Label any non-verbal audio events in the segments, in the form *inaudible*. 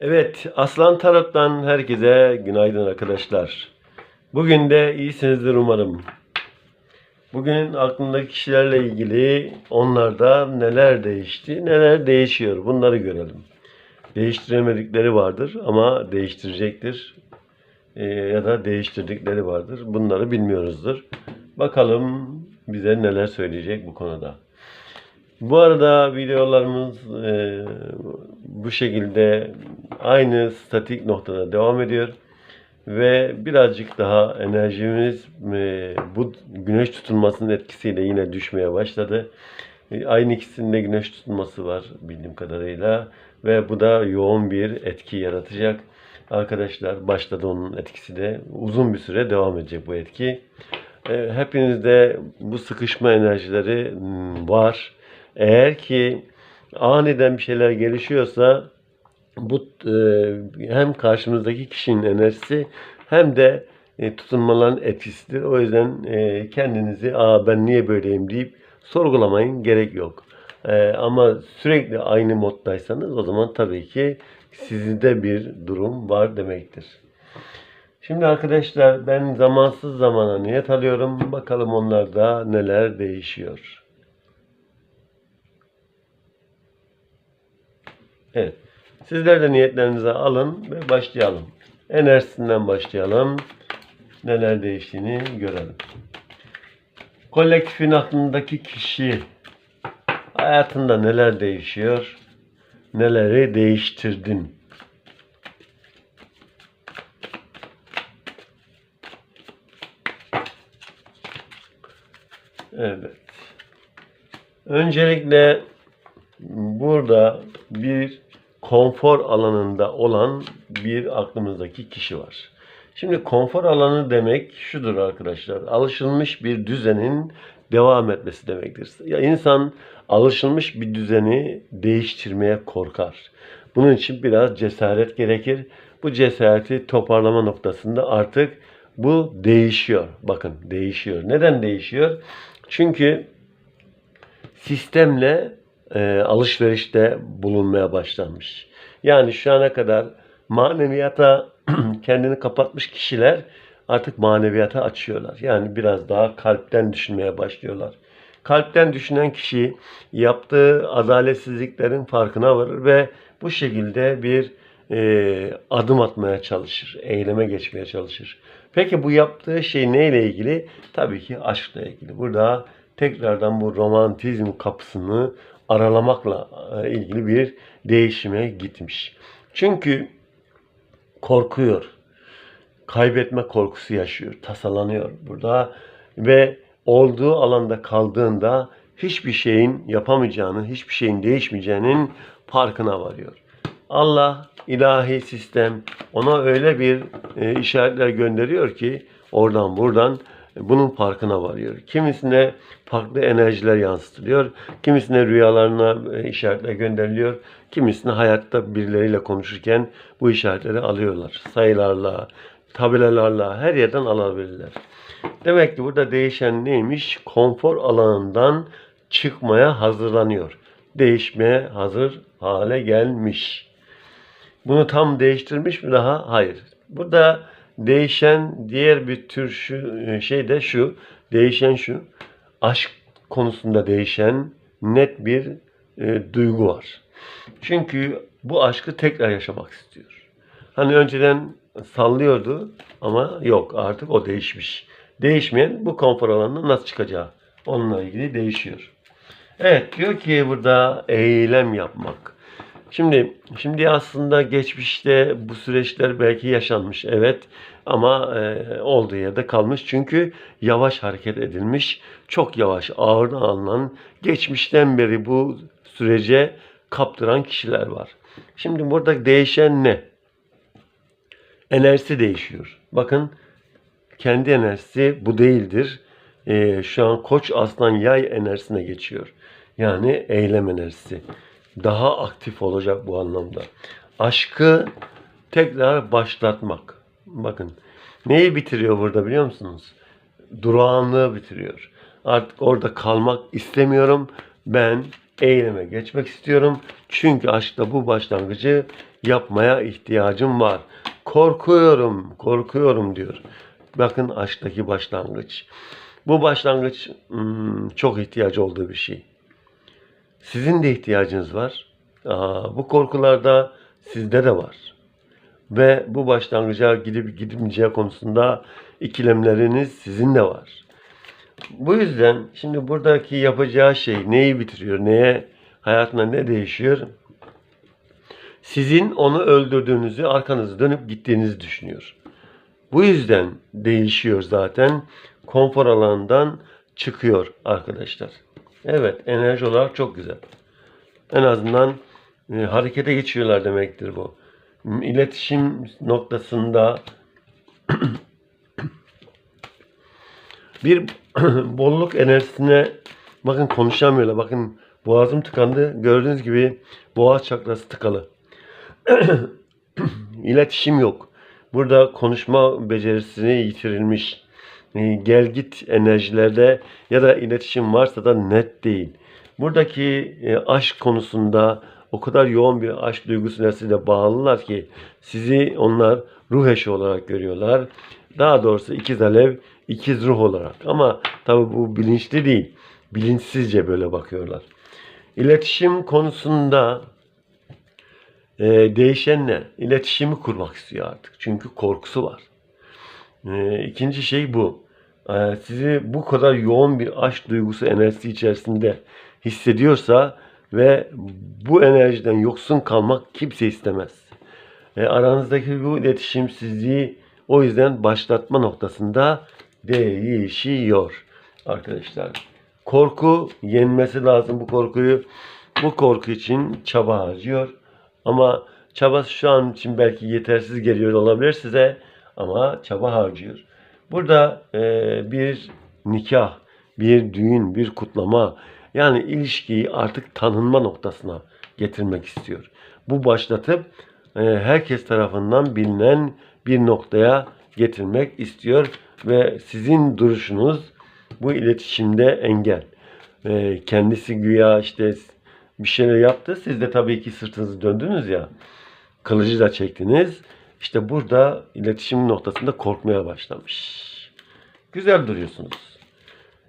Evet, Aslan Tarot'tan herkese günaydın arkadaşlar. Bugün de iyisinizdir umarım. Bugün aklımdaki kişilerle ilgili onlarda neler değişti, neler değişiyor bunları görelim. Değiştiremedikleri vardır ama değiştirecektir. Ee, ya da değiştirdikleri vardır. Bunları bilmiyoruzdur. Bakalım bize neler söyleyecek bu konuda. Bu arada videolarımız e, bu şekilde aynı statik noktada devam ediyor ve birazcık daha enerjimiz e, bu güneş tutulmasının etkisiyle yine düşmeye başladı. E, aynı ikisinde güneş tutulması var bildiğim kadarıyla ve bu da yoğun bir etki yaratacak. Arkadaşlar başladı onun etkisi de uzun bir süre devam edecek bu etki. E, hepinizde bu sıkışma enerjileri var. Eğer ki aniden bir şeyler gelişiyorsa bu e, hem karşımızdaki kişinin enerjisi hem de e, tutunmaların etkisidir. O yüzden e, kendinizi Aa, ben niye böyleyim deyip sorgulamayın gerek yok. E, ama sürekli aynı moddaysanız o zaman tabii ki sizde bir durum var demektir. Şimdi arkadaşlar ben zamansız zamana niyet alıyorum. Bakalım onlarda neler değişiyor. Evet. Sizler de niyetlerinizi alın ve başlayalım. Enerjisinden başlayalım. Neler değiştiğini görelim. Kolektifin aklındaki kişi hayatında neler değişiyor? Neleri değiştirdin? Evet. Öncelikle burada bir konfor alanında olan bir aklımızdaki kişi var. Şimdi konfor alanı demek şudur arkadaşlar. Alışılmış bir düzenin devam etmesi demektir. Ya insan alışılmış bir düzeni değiştirmeye korkar. Bunun için biraz cesaret gerekir. Bu cesareti toparlama noktasında artık bu değişiyor. Bakın değişiyor. Neden değişiyor? Çünkü sistemle e, alışverişte bulunmaya başlanmış. Yani şu ana kadar maneviyata *clears throat* kendini kapatmış kişiler artık maneviyata açıyorlar. Yani biraz daha kalpten düşünmeye başlıyorlar. Kalpten düşünen kişi yaptığı adaletsizliklerin farkına varır ve bu şekilde bir e, adım atmaya çalışır, eyleme geçmeye çalışır. Peki bu yaptığı şey neyle ilgili? Tabii ki aşkla ilgili. Burada tekrardan bu romantizm kapısını aralamakla e, ilgili bir değişime gitmiş. Çünkü korkuyor. Kaybetme korkusu yaşıyor, tasalanıyor burada ve olduğu alanda kaldığında hiçbir şeyin yapamayacağını, hiçbir şeyin değişmeyeceğinin farkına varıyor. Allah ilahi sistem ona öyle bir e, işaretler gönderiyor ki oradan buradan bunun farkına varıyor. Kimisine farklı enerjiler yansıtılıyor. Kimisine rüyalarına e, işaretler gönderiliyor. Kimisine hayatta birileriyle konuşurken bu işaretleri alıyorlar. Sayılarla, tabelalarla her yerden alabilirler. Demek ki burada değişen neymiş? Konfor alanından çıkmaya hazırlanıyor. Değişmeye hazır hale gelmiş. Bunu tam değiştirmiş mi daha? Hayır. Burada değişen diğer bir tür şu şey de şu. Değişen şu. Aşk konusunda değişen net bir e, duygu var. Çünkü bu aşkı tekrar yaşamak istiyor. Hani önceden sallıyordu ama yok artık o değişmiş. Değişmeyen bu konfor alanına nasıl çıkacağı onunla ilgili değişiyor. Evet diyor ki burada eylem yapmak. Şimdi şimdi aslında geçmişte bu süreçler belki yaşanmış evet ama e, olduğu yerde kalmış çünkü yavaş hareket edilmiş, çok yavaş ağır alınan geçmişten beri bu sürece kaptıran kişiler var. Şimdi burada değişen ne? Enerjisi değişiyor. Bakın kendi enerjisi bu değildir. E, şu an koç aslan yay enerjisine geçiyor. Yani eylem enerjisi daha aktif olacak bu anlamda. Aşkı tekrar başlatmak. Bakın neyi bitiriyor burada biliyor musunuz? Durağanlığı bitiriyor. Artık orada kalmak istemiyorum. Ben eyleme geçmek istiyorum. Çünkü aşkta bu başlangıcı yapmaya ihtiyacım var. Korkuyorum, korkuyorum diyor. Bakın aşktaki başlangıç. Bu başlangıç hmm, çok ihtiyacı olduğu bir şey. Sizin de ihtiyacınız var. Aa, bu korkular da sizde de var. Ve bu başlangıca gidip gidilmeyeceği konusunda ikilemleriniz sizin de var. Bu yüzden şimdi buradaki yapacağı şey neyi bitiriyor, neye hayatında ne değişiyor? Sizin onu öldürdüğünüzü, arkanızı dönüp gittiğinizi düşünüyor. Bu yüzden değişiyor zaten. Konfor alanından çıkıyor arkadaşlar. Evet, enerji olarak çok güzel. En azından e, harekete geçiyorlar demektir bu. İletişim noktasında bir *clears throat* bolluk enerjisine bakın konuşamıyorlar. Bakın boğazım tıkandı. Gördüğünüz gibi boğaz çakrası tıkalı. *clears throat* İletişim yok. Burada konuşma becerisini yitirilmiş. E, Gel git enerjilerde ya da iletişim varsa da net değil. Buradaki e, aşk konusunda o kadar yoğun bir aşk duygusuna size bağlılar ki sizi onlar ruh eşi olarak görüyorlar. Daha doğrusu ikiz alev, ikiz ruh olarak. Ama tabii bu bilinçli değil. Bilinçsizce böyle bakıyorlar. İletişim konusunda e, değişen ne? İletişimi kurmak istiyor artık. Çünkü korkusu var. E, ikinci şey bu. E, sizi bu kadar yoğun bir aşk duygusu enerjisi içerisinde hissediyorsa ve bu enerjiden yoksun kalmak kimse istemez. E, aranızdaki bu iletişimsizliği o yüzden başlatma noktasında değişiyor arkadaşlar. Korku yenmesi lazım bu korkuyu. Bu korku için çaba harcıyor. Ama çabası şu an için belki yetersiz geliyor olabilir size ama çaba harcıyor. Burada e, bir nikah, bir düğün, bir kutlama yani ilişkiyi artık tanınma noktasına getirmek istiyor. Bu başlatıp e, herkes tarafından bilinen bir noktaya getirmek istiyor ve sizin duruşunuz bu iletişimde engel. E, kendisi güya işte bir şeyler yaptı. Siz de tabii ki sırtınızı döndünüz ya. Kılıcı da çektiniz. İşte burada iletişim noktasında korkmaya başlamış. Güzel duruyorsunuz.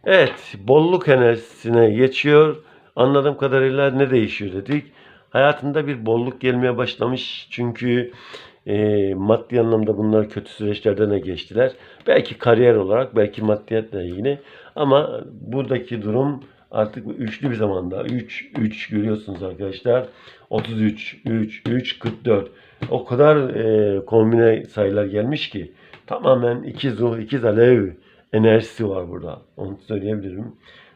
Evet, bolluk enerjisine geçiyor. Anladığım kadarıyla ne değişiyor dedik. Hayatında bir bolluk gelmeye başlamış. Çünkü e, maddi anlamda bunlar kötü süreçlerden de geçtiler. Belki kariyer olarak, belki maddiyatla ilgili. Ama buradaki durum artık üçlü bir zamanda. 3, 3 görüyorsunuz arkadaşlar. 33, 3, 3, 44. O kadar e, kombine sayılar gelmiş ki tamamen ikiz ruh, ikiz alev enerjisi var burada. Onu söyleyebilirim.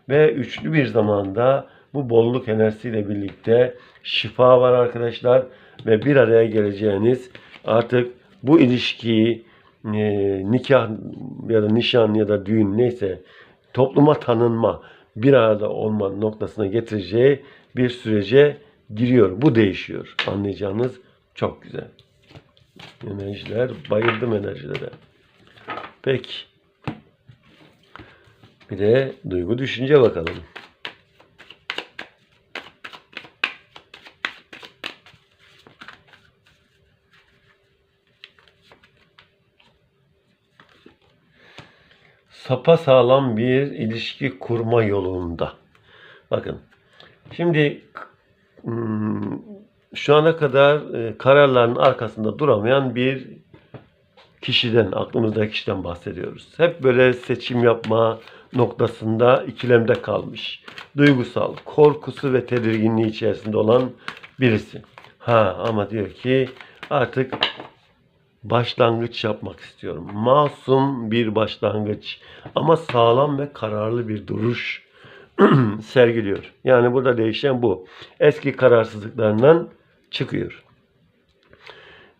Ve üçlü bir zamanda bu bolluk enerjisiyle birlikte şifa var arkadaşlar. Ve bir araya geleceğiniz artık bu ilişkiyi e, nikah ya da nişan ya da düğün neyse topluma tanınma bir arada olma noktasına getireceği bir sürece giriyor. Bu değişiyor. Anlayacağınız çok güzel. Enerjiler. Bayıldım enerjilere. Peki. Bir de duygu düşünce bakalım. Sapa sağlam bir ilişki kurma yolunda. Bakın. Şimdi hmm, şu ana kadar e, kararların arkasında duramayan bir kişiden, aklımızdaki kişiden bahsediyoruz. Hep böyle seçim yapma noktasında ikilemde kalmış. Duygusal, korkusu ve tedirginliği içerisinde olan birisi. Ha ama diyor ki artık başlangıç yapmak istiyorum. Masum bir başlangıç ama sağlam ve kararlı bir duruş *clears throat* sergiliyor. Yani burada değişen bu. Eski kararsızlıklarından çıkıyor.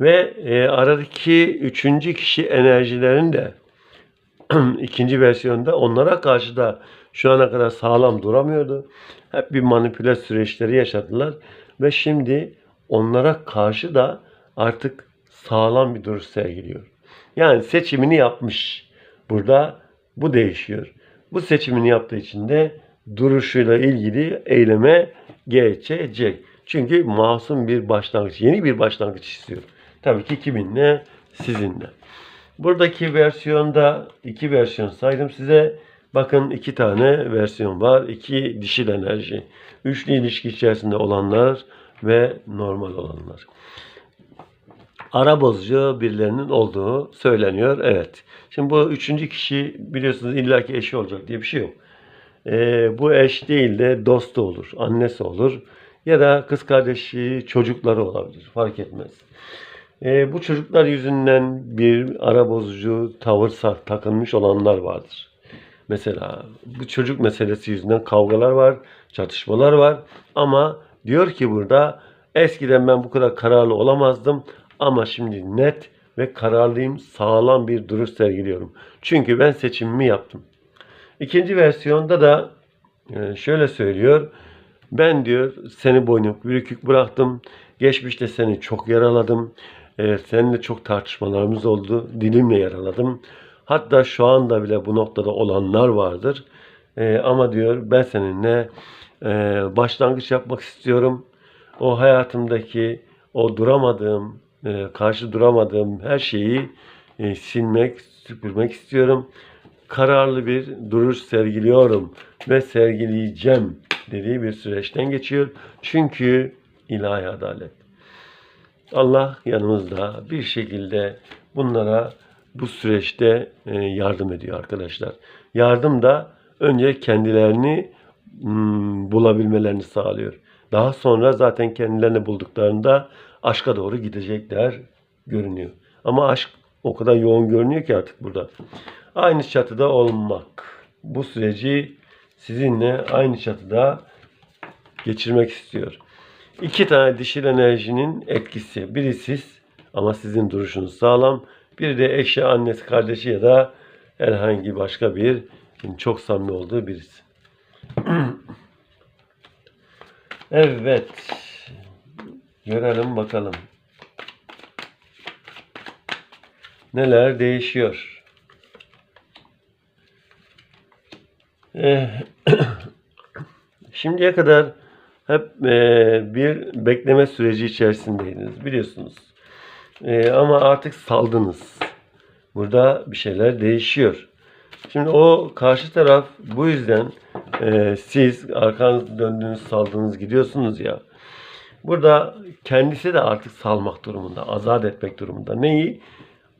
Ve e, aradaki üçüncü kişi enerjilerin de *clears throat* ikinci versiyonda onlara karşı da şu ana kadar sağlam duramıyordu. Hep bir manipüle süreçleri yaşadılar. Ve şimdi onlara karşı da artık sağlam bir duruş sergiliyor. Yani seçimini yapmış. Burada bu değişiyor. Bu seçimini yaptığı için de duruşuyla ilgili eyleme geçecek. Çünkü masum bir başlangıç, yeni bir başlangıç istiyor. Tabii ki kiminle? Sizinle. Buradaki versiyonda iki versiyon saydım size. Bakın iki tane versiyon var. İki dişil enerji. Üçlü ilişki içerisinde olanlar ve normal olanlar. Ara bozucu birilerinin olduğu söyleniyor. Evet. Şimdi bu üçüncü kişi biliyorsunuz illaki eşi olacak diye bir şey yok. Ee, bu eş değil de dostu olur, annesi olur ya da kız kardeşi, çocukları olabilir. Fark etmez. Ee, bu çocuklar yüzünden bir ara bozucu tavır takılmış olanlar vardır. Mesela bu çocuk meselesi yüzünden kavgalar var, çatışmalar var ama diyor ki burada eskiden ben bu kadar kararlı olamazdım ama şimdi net ve kararlıyım, sağlam bir duruş sergiliyorum. Çünkü ben seçimimi yaptım. İkinci versiyonda da e, şöyle söylüyor. Ben diyor seni boynuk bürükük bıraktım. Geçmişte seni çok yaraladım. E, seninle çok tartışmalarımız oldu. Dilimle yaraladım. Hatta şu anda bile bu noktada olanlar vardır. E, ama diyor ben seninle e, başlangıç yapmak istiyorum. O hayatımdaki o duramadığım, e, karşı duramadığım her şeyi e, silmek, süpürmek istiyorum kararlı bir duruş sergiliyorum ve sergileyeceğim dediği bir süreçten geçiyor. Çünkü ilahi adalet. Allah yanımızda bir şekilde bunlara bu süreçte e, yardım ediyor arkadaşlar. Yardım da önce kendilerini hmm, bulabilmelerini sağlıyor. Daha sonra zaten kendilerini bulduklarında aşka doğru gidecekler görünüyor. Ama aşk o kadar yoğun görünüyor ki artık burada. Aynı çatıda olmak. Bu süreci sizinle aynı çatıda geçirmek istiyor. İki tane dişil enerjinin etkisi. Biri siz ama sizin duruşunuz sağlam. Biri de eşi, annesi, kardeşi ya da herhangi başka bir çok samimi olduğu birisi. *clears throat* evet. Görelim bakalım. Neler değişiyor? *coughs* Şimdiye kadar hep e, bir bekleme süreci içerisindeydiniz biliyorsunuz. E, ama artık saldınız. Burada bir şeyler değişiyor. Şimdi o karşı taraf bu yüzden e, siz arkanızı döndüğünüz saldınız gidiyorsunuz ya. Burada kendisi de artık salmak durumunda, azat etmek durumunda. Neyi?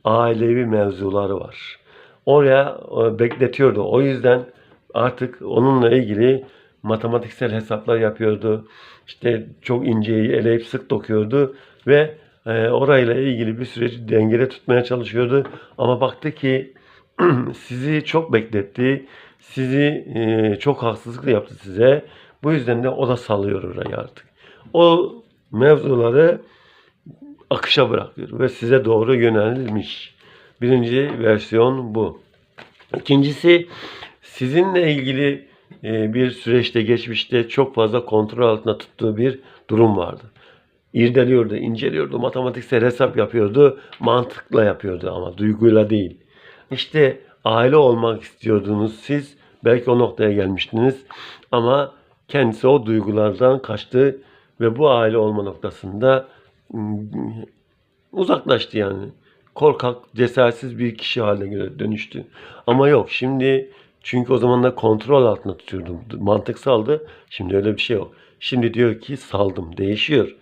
Ailevi mevzuları var. Oraya bekletiyordu. O yüzden artık onunla ilgili matematiksel hesaplar yapıyordu. İşte çok inceyi eleyip sık dokuyordu ve e, orayla ilgili bir süreci dengede tutmaya çalışıyordu. Ama baktı ki *clears throat* sizi çok bekletti. Sizi e, çok haksızlık yaptı size. Bu yüzden de o da salıyor orayı artık. O mevzuları akışa bırakıyor ve size doğru yönelmiş. Birinci versiyon bu. İkincisi sizinle ilgili e, bir süreçte geçmişte çok fazla kontrol altında tuttuğu bir durum vardı. İrdeliyordu, inceliyordu, matematiksel hesap yapıyordu, mantıkla yapıyordu ama duyguyla değil. İşte aile olmak istiyordunuz siz, belki o noktaya gelmiştiniz ama kendisi o duygulardan kaçtı ve bu aile olma noktasında mm, uzaklaştı yani. Korkak, cesaretsiz bir kişi haline dönüştü. Ama yok şimdi çünkü o zaman da kontrol altında tutuyordum. Mantıksaldı. Şimdi öyle bir şey yok. Şimdi diyor ki saldım. Değişiyor.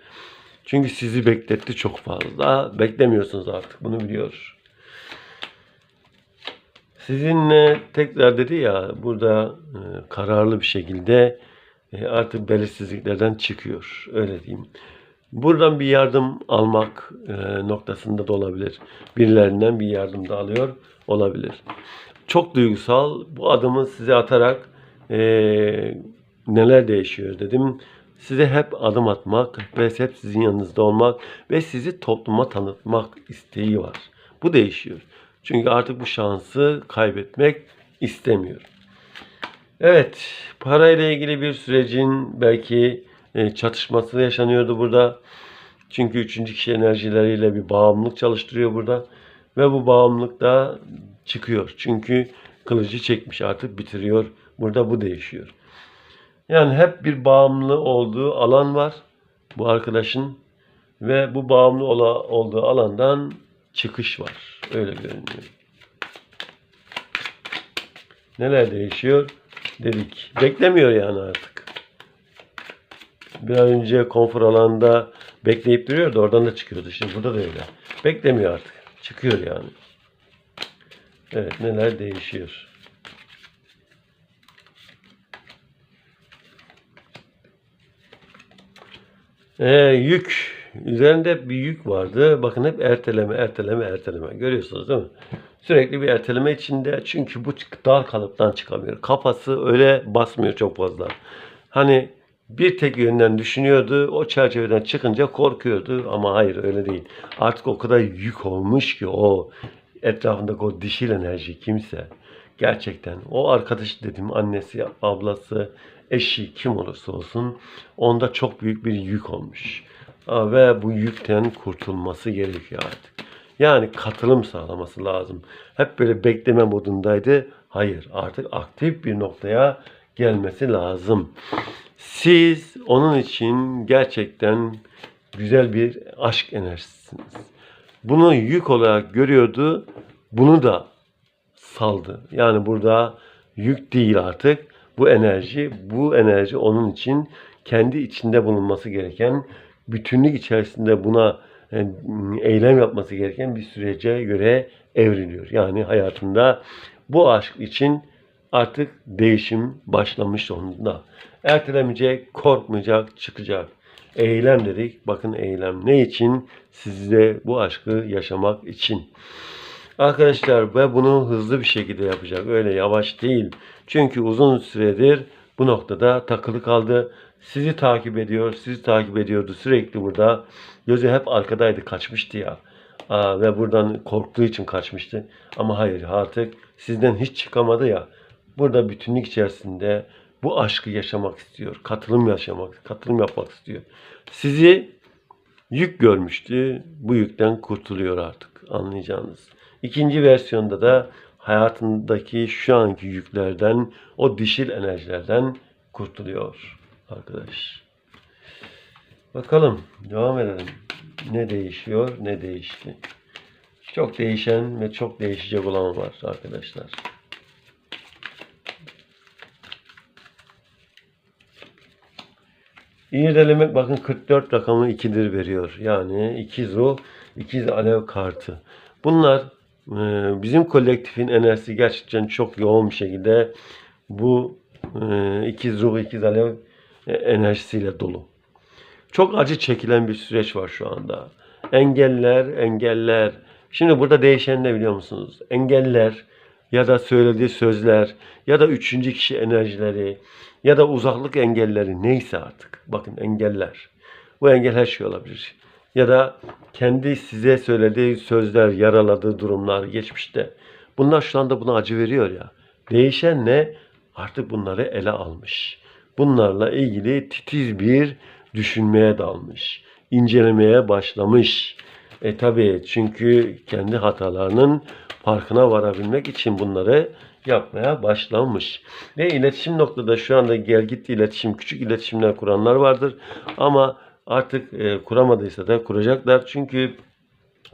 Çünkü sizi bekletti çok fazla. Beklemiyorsunuz artık. Bunu biliyor. Sizinle tekrar dedi ya burada e, kararlı bir şekilde e, artık belirsizliklerden çıkıyor. Öyle diyeyim. Buradan bir yardım almak e, noktasında da olabilir. Birilerinden bir yardım da alıyor olabilir. Çok duygusal. Bu adımı size atarak e, neler değişiyor dedim. Size hep adım atmak ve hep sizin yanınızda olmak ve sizi topluma tanıtmak isteği var. Bu değişiyor. Çünkü artık bu şansı kaybetmek istemiyor. Evet, parayla ilgili bir sürecin belki çatışması yaşanıyordu burada. Çünkü üçüncü kişi enerjileriyle bir bağımlılık çalıştırıyor burada. Ve bu bağımlılık da çıkıyor. Çünkü kılıcı çekmiş artık bitiriyor. Burada bu değişiyor. Yani hep bir bağımlı olduğu alan var bu arkadaşın ve bu bağımlı ola- olduğu alandan çıkış var. Öyle görünüyor. Neler değişiyor? Dedik. Beklemiyor yani artık. Bir an önce konfor alanında bekleyip duruyordu. Oradan da çıkıyordu. Şimdi burada da öyle. Beklemiyor artık. Çıkıyor yani. Evet neler değişiyor. Ee, yük. Üzerinde bir yük vardı. Bakın hep erteleme, erteleme, erteleme. Görüyorsunuz değil mi? Sürekli bir erteleme içinde. Çünkü bu dar kalıptan çıkamıyor. Kafası öyle basmıyor çok fazla. Hani bir tek yönden düşünüyordu. O çerçeveden çıkınca korkuyordu. Ama hayır öyle değil. Artık o kadar yük olmuş ki o etrafındaki o dişil enerji kimse. Gerçekten o arkadaş dedim annesi, ablası, eşi kim olursa olsun onda çok büyük bir yük olmuş. Ve bu yükten kurtulması gerekiyor artık. Yani katılım sağlaması lazım. Hep böyle bekleme modundaydı. Hayır artık aktif bir noktaya gelmesi lazım. Siz onun için gerçekten güzel bir aşk enerjisiniz. Bunu yük olarak görüyordu. Bunu da saldı. Yani burada yük değil artık. Bu enerji, bu enerji onun için kendi içinde bulunması gereken, bütünlük içerisinde buna e, eylem yapması gereken bir sürece göre evriliyor. Yani hayatında bu aşk için artık değişim başlamış onda. Ertelemeyecek, korkmayacak, çıkacak. Eylem dedik. Bakın eylem ne için? Sizde bu aşkı yaşamak için. Arkadaşlar ve bunu hızlı bir şekilde yapacak. Öyle yavaş değil. Çünkü uzun süredir bu noktada takılı kaldı. Sizi takip ediyor, sizi takip ediyordu sürekli burada. Gözü hep arkadaydı, kaçmıştı ya. Aa, ve buradan korktuğu için kaçmıştı. Ama hayır artık sizden hiç çıkamadı ya. Burada bütünlük içerisinde bu aşkı yaşamak istiyor. Katılım yaşamak, katılım yapmak istiyor. Sizi yük görmüştü. Bu yükten kurtuluyor artık anlayacağınız. İkinci versiyonda da hayatındaki şu anki yüklerden, o dişil enerjilerden kurtuluyor arkadaş. Bakalım devam edelim. Ne değişiyor, ne değişti. Çok değişen ve çok değişecek olan var arkadaşlar. İrdelemek bakın 44 rakamı ikidir veriyor. Yani ikiz ruh, ikiz alev kartı. Bunlar e, bizim kolektifin enerjisi gerçekten çok yoğun bir şekilde bu e, ikiz ruh, ikiz alev e, enerjisiyle dolu. Çok acı çekilen bir süreç var şu anda. Engeller, engeller. Şimdi burada değişen ne biliyor musunuz? Engeller ya da söylediği sözler ya da üçüncü kişi enerjileri ya da uzaklık engelleri neyse artık. Bakın engeller. Bu engel her şey olabilir. Ya da kendi size söylediği sözler, yaraladığı durumlar geçmişte. Bunlar şu anda buna acı veriyor ya. Değişen ne? Artık bunları ele almış. Bunlarla ilgili titiz bir düşünmeye dalmış. incelemeye başlamış. E tabi çünkü kendi hatalarının farkına varabilmek için bunları yapmaya başlamış. Ve iletişim noktada şu anda gel git iletişim, küçük iletişimler kuranlar vardır. Ama artık e, kuramadıysa da kuracaklar. Çünkü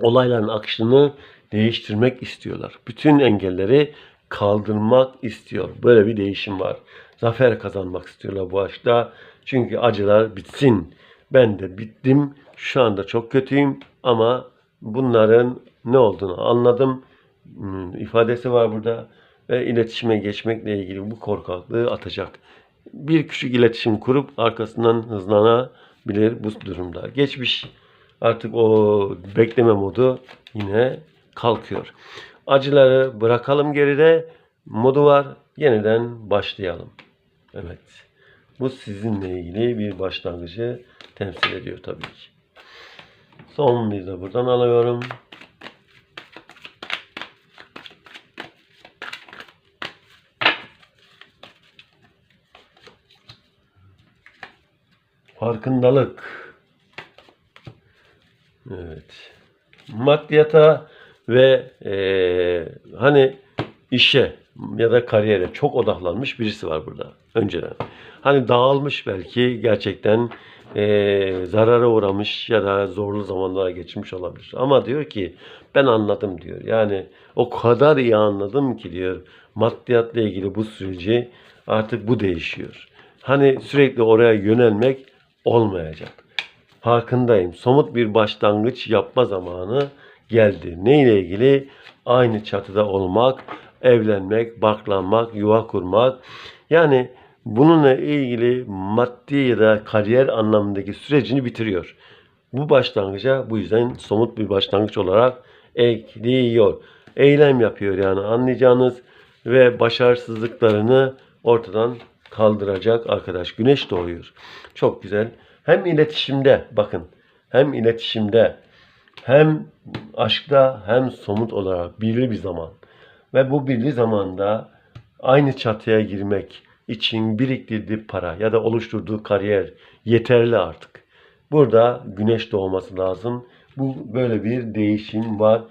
olayların akışını değiştirmek istiyorlar. Bütün engelleri kaldırmak istiyor. Böyle bir değişim var. Zafer kazanmak istiyorlar bu aşkta. Çünkü acılar bitsin. Ben de bittim. Şu anda çok kötüyüm ama bunların ne olduğunu anladım. Hmm, ifadesi var burada ve iletişime geçmekle ilgili bu korkaklığı atacak. Bir küçük iletişim kurup arkasından hızlanabilir bu durumda. Geçmiş artık o bekleme modu yine kalkıyor. Acıları bırakalım geride modu var. Yeniden başlayalım. Evet. Bu sizinle ilgili bir başlangıcı temsil ediyor tabii ki. Son bir de buradan alıyorum. Farkındalık. Evet. Maddiyata ve eee, hani işe ya da kariyere çok odaklanmış birisi var burada önceden. Hani dağılmış belki gerçekten eee, zarara uğramış ya da zorlu zamanlara geçmiş olabilir. Ama diyor ki ben anladım diyor. Yani o kadar iyi anladım ki diyor maddiyatla ilgili bu süreci artık bu değişiyor. Hani sürekli oraya yönelmek olmayacak. Farkındayım. Somut bir başlangıç yapma zamanı geldi. Neyle ilgili? Aynı çatıda olmak, evlenmek, baklanmak, yuva kurmak. Yani bununla ilgili maddi ya da kariyer anlamındaki sürecini bitiriyor. Bu başlangıca bu yüzden somut bir başlangıç olarak ekliyor. Eylem yapıyor yani anlayacağınız ve başarısızlıklarını ortadan kaldıracak arkadaş. Güneş doğuyor. Çok güzel. Hem iletişimde bakın hem iletişimde hem aşkta hem somut olarak birli bir zaman. Ve bu birli zamanda aynı çatıya girmek için biriktirdiği para ya da oluşturduğu kariyer yeterli artık. Burada güneş doğması lazım. Bu böyle bir değişim var.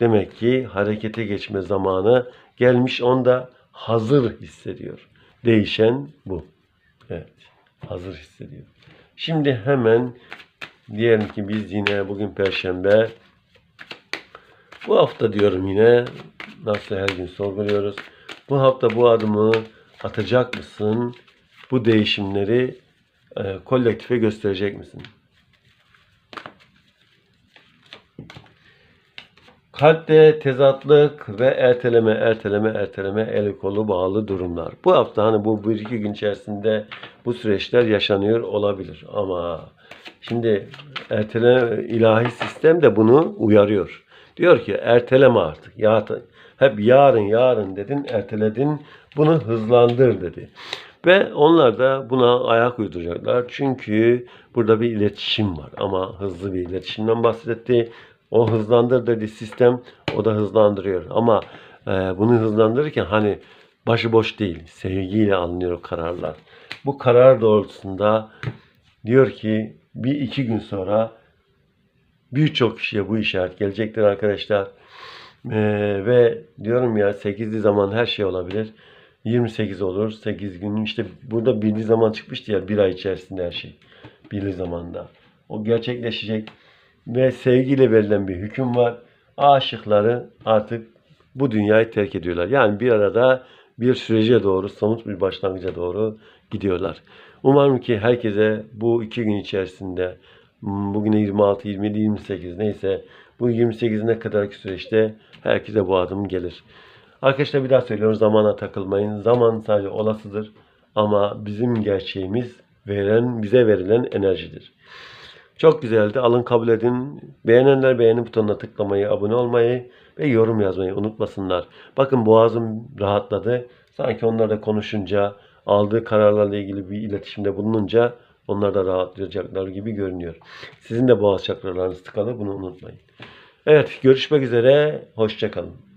Demek ki harekete geçme zamanı gelmiş. Onda hazır hissediyor. Değişen bu. Evet. Hazır hissediyor. Şimdi hemen diyelim ki biz yine bugün perşembe bu hafta diyorum yine nasıl her gün sorguluyoruz. Bu hafta bu adımı atacak mısın? Bu değişimleri e, kolektife gösterecek misin? Kalpte tezatlık ve erteleme, erteleme, erteleme, el kolu bağlı durumlar. Bu hafta hani bu bir iki gün içerisinde bu süreçler yaşanıyor olabilir. Ama şimdi erteleme ilahi sistem de bunu uyarıyor. Diyor ki erteleme artık. Ya, hep yarın yarın dedin, erteledin. Bunu hızlandır dedi. Ve onlar da buna ayak uyduracaklar. Çünkü burada bir iletişim var. Ama hızlı bir iletişimden bahsetti. O hızlandır dedi sistem. O da hızlandırıyor. Ama e, bunu hızlandırırken hani başıboş değil. Sevgiyle alınıyor kararlar. Bu karar doğrultusunda diyor ki bir iki gün sonra birçok kişiye bu işaret gelecektir arkadaşlar. Ee, ve diyorum ya 8'li zaman her şey olabilir. 28 olur. 8 gün işte burada birli zaman çıkmıştı ya bir ay içerisinde her şey. Birli zamanda. O gerçekleşecek. Ve sevgiyle verilen bir hüküm var. Aşıkları artık bu dünyayı terk ediyorlar. Yani bir arada bir sürece doğru, somut bir başlangıca doğru gidiyorlar. Umarım ki herkese bu iki gün içerisinde bugüne 26, 27, 28 neyse bu 28'ine kadarki süreçte herkese bu adım gelir. Arkadaşlar bir daha söylüyorum zamana takılmayın. Zaman sadece olasıdır ama bizim gerçeğimiz veren bize verilen enerjidir. Çok güzeldi. Alın kabul edin. Beğenenler beğeni butonuna tıklamayı, abone olmayı ve yorum yazmayı unutmasınlar. Bakın boğazım rahatladı. Sanki onlar da konuşunca, aldığı kararlarla ilgili bir iletişimde bulununca onlar da rahatlayacaklar gibi görünüyor. Sizin de boğaz çakralarınız tıkalı bunu unutmayın. Evet görüşmek üzere. Hoşçakalın.